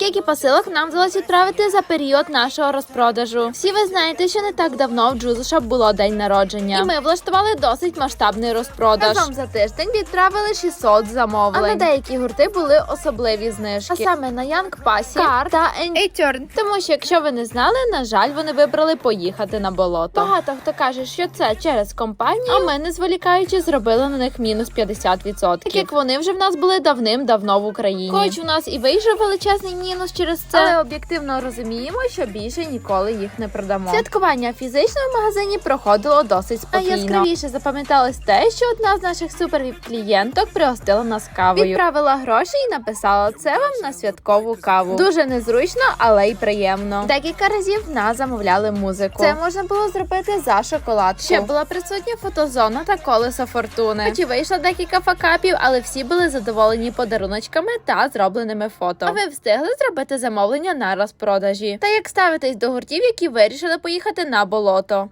Скільки посилок нам вдалося відправити за період нашого розпродажу? Всі ви знаєте, що не так давно в Джузуша було день народження, і ми влаштували досить масштабний розпродаж. Разом за тиждень відправили 600 замовлень. А на деякі гурти були особливі знижки. А саме на Young Passy, Car та Eturn. Тому що, якщо ви не знали, на жаль, вони вибрали поїхати на болото. Багато хто каже, що це через компанію, а ми не зволікаючи зробили на них мінус 50%. Так як вони вже в нас були давним-давно в Україні. Хоч у нас і вийшов величезний мінус через це, але об'єктивно розуміємо, що більше ніколи їх не продамо. Святкування фізично в магазині проходило досить спокійно. Найяскравіше запам'яталось те, що одна з наших супервіп клієнток пригостила нас кавою. Відправила гроші і написала це вам на святкову каву. Дуже незручно, але й приємно. Декілька разів нас замовляли музику. Це можна було зробити за шоколадку. Ще була присутня фотозона та колесо фортуни. Хоч і вийшло декілька факапів, але всі були задоволені подаруночками та зробленими фото. А ви встигли зробити замовлення на розпродажі? Та як ставитись до гуртів, які вирішили поїхати на болото?